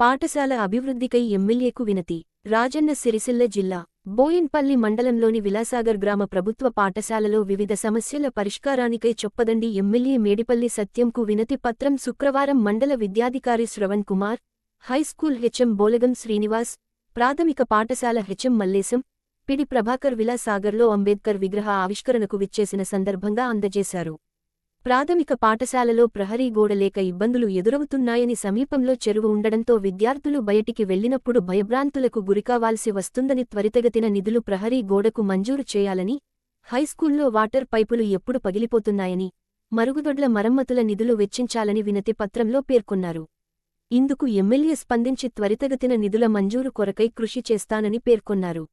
పాఠశాల అభివృద్ధికై ఎమ్మెల్యేకు వినతి. రాజన్న సిరిసిల్ల జిల్లా బోయిన్పల్లి మండలంలోని విలాసాగర్ గ్రామ ప్రభుత్వ పాఠశాలలో వివిధ సమస్యల పరిష్కారానికై చొప్పదండి ఎమ్మెల్యే మేడిపల్లి సత్యంకు వినతి పత్రం శుక్రవారం మండల విద్యాధికారి శ్రవణ్ కుమార్ హైస్కూల్ హెచ్ఎం బోలగం శ్రీనివాస్ ప్రాథమిక పాఠశాల హెచ్ఎం మల్లేశం పిడి ప్రభాకర్ విలాసాగర్లో అంబేద్కర్ విగ్రహ ఆవిష్కరణకు విచ్చేసిన సందర్భంగా అందజేశారు. ప్రాథమిక పాఠశాలలో ప్రహరీ గోడ లేక ఇబ్బందులు ఎదురవుతున్నాయని సమీపంలో చెరువు ఉండడంతో విద్యార్థులు బయటికి వెళ్ళినప్పుడు భయభ్రాంతులకు గురికావాల్సి వస్తుందని త్వరితగతిన నిధులు ప్రహరీ గోడకు మంజూరు చేయాలని హైస్కూల్లో వాటర్ పైపులు ఎప్పుడు పగిలిపోతున్నాయని మరుగుదొడ్ల మరమ్మతుల నిధులు వెచ్చించాలని వినతి పత్రంలో పేర్కొన్నారు. ఇందుకు ఎమ్మెల్యే స్పందించి త్వరితగతిన నిధుల మంజూరు కొరకై కృషి చేస్తానని పేర్కొన్నారు.